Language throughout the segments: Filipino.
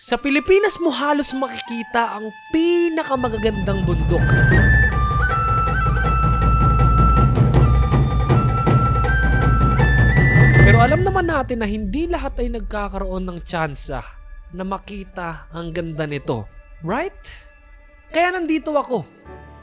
Sa Pilipinas mo halos makikita ang pinakamagagandang bundok. Pero alam naman natin na hindi lahat ay nagkakaroon ng tsansa na makita ang ganda nito. Right? Kaya nandito ako.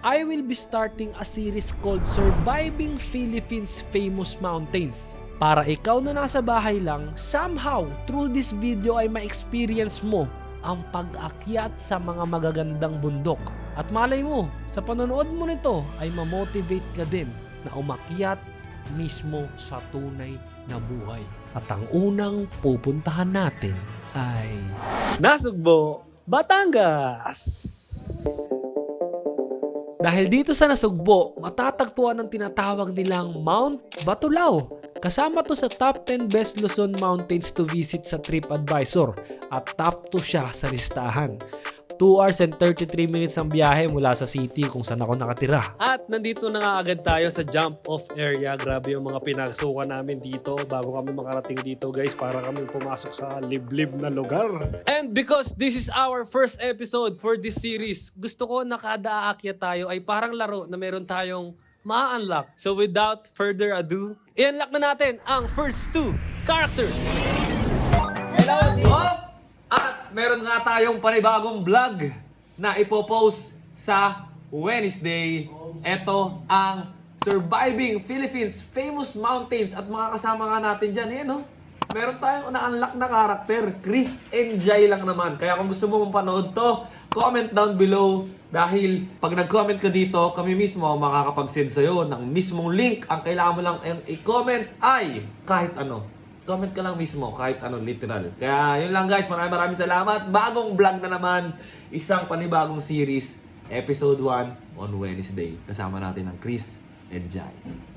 I will be starting a series called Surviving Philippines Famous Mountains. Para ikaw na nasa bahay lang, somehow, through this video ay ma-experience mo ang pag-akyat sa mga magagandang bundok. At malay mo, sa panonood mo nito ay ma-motivate ka din na umakyat mismo sa tunay na buhay. At ang unang pupuntahan natin ay... Nasugbo, Batangas! Dahil dito sa Nasugbo, matatagpuan ang tinatawag nilang Mount Batulao. Kasama to sa top 10 best Luzon mountains to visit sa TripAdvisor at top 2 siya sa listahan. 2 hours and 33 minutes ang biyahe mula sa city kung saan ako nakatira. At nandito na nga agad tayo sa jump off area. Grabe yung mga pinagsukan namin dito bago kami makarating dito guys para kami pumasok sa liblib na lugar. And because this is our first episode for this series, gusto ko na kada tayo ay parang laro na meron tayong ma-unlock. So without further ado, i-unlock na natin ang first two characters. Hello, this at meron nga tayong panibagong vlog na ipopost sa Wednesday. Ito ang Surviving Philippines Famous Mountains at mga kasama nga natin dyan. Eh, no? Meron tayong na-unlock na karakter. Chris and Jai lang naman. Kaya kung gusto mo mapanood to, comment down below dahil pag nag-comment ka dito, kami mismo makakapag-send sa'yo ng mismong link. Ang kailangan mo lang ang i-comment ay kahit ano comment ka lang mismo kahit ano literal. Kaya yun lang guys, maraming maraming salamat. Bagong vlog na naman, isang panibagong series, episode 1 on Wednesday. Kasama natin ang Chris and Jai.